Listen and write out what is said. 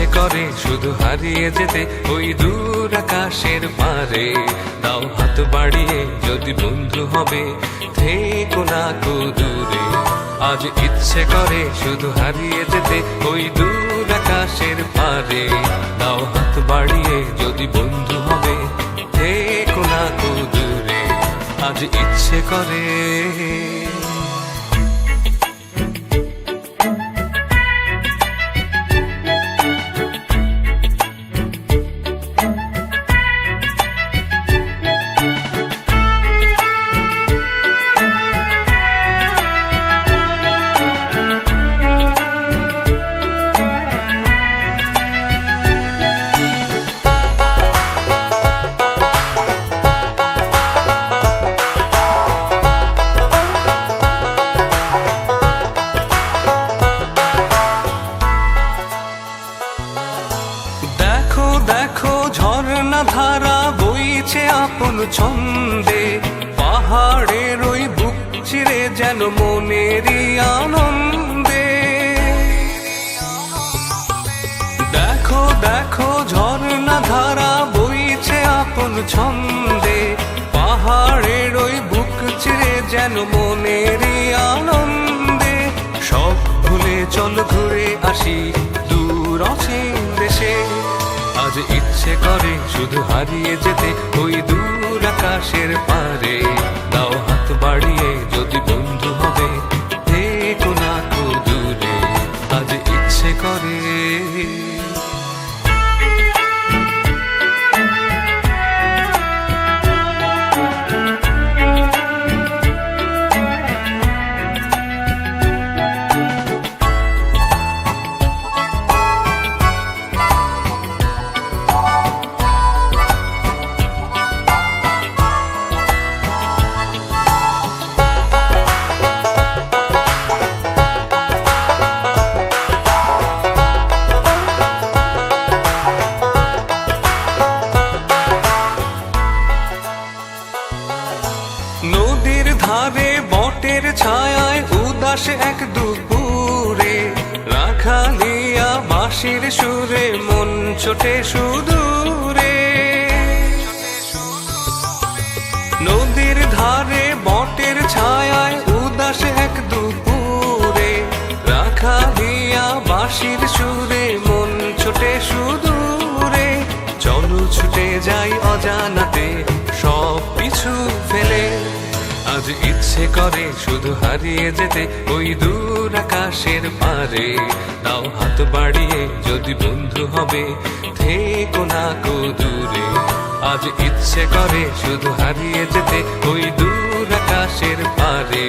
ইচ্ছে করে, শুধু হারিয়ে যেতে ওই দূর আকাশের পারে। দাও হাত বাড়িয়ে যদি বন্ধু হবে, থেকো না দূরে। আজ ইচ্ছে করে শুধু হারিয়ে যেতে ওই দূর আকাশের পারে। দাও হাত বাড়িয়ে যদি বন্ধু হবে, থেকো না দূরে। আজ ইচ্ছে করে। দেখো ঝর্ণা ধারা বইছে আপন ছন্দে। পাহাড়ের ওই বুক চিরে যেন মনেরই আনন্দে। দেখো দেখো ঝর্ণা ধারা বইছে আপন ছন্দে। পাহাড়ের ওই বুক চিরে যেন মনেরই আনন্দে। সব ভুলে চল ঘুরে আসি। আজ ইচ্ছে করে, শুধু হারিয়ে যেতে ওই দূর আকাশের পারে। দাও হাত বাড়িয়ে, যদি বন্ধু হবে, দেখো না তো দূরে। আজ ইচ্ছে করে। ছায়ায় উদাস এক দুপুরে, রাখালিয়া বাঁশির সুরে মন ছোটে সুদূরে। নদীর ধারে বটের ছায়ায় উদাস এক দুপুরে, রাখালিয়া বাঁশির সুরে মন ছোটে সুদূরে। চলো ছুটে যাই অজানাতে ইচ্ছে করে শুধু হারিয়ে যেতে ওই দূর আকাশের পারে। তাও হাত বাড়িয়ে যদি বন্ধু হবে, থেকো না কো দূরে। আজ ইচ্ছে করে শুধু হারিয়ে যেতে ওই দূর আকাশের পারে।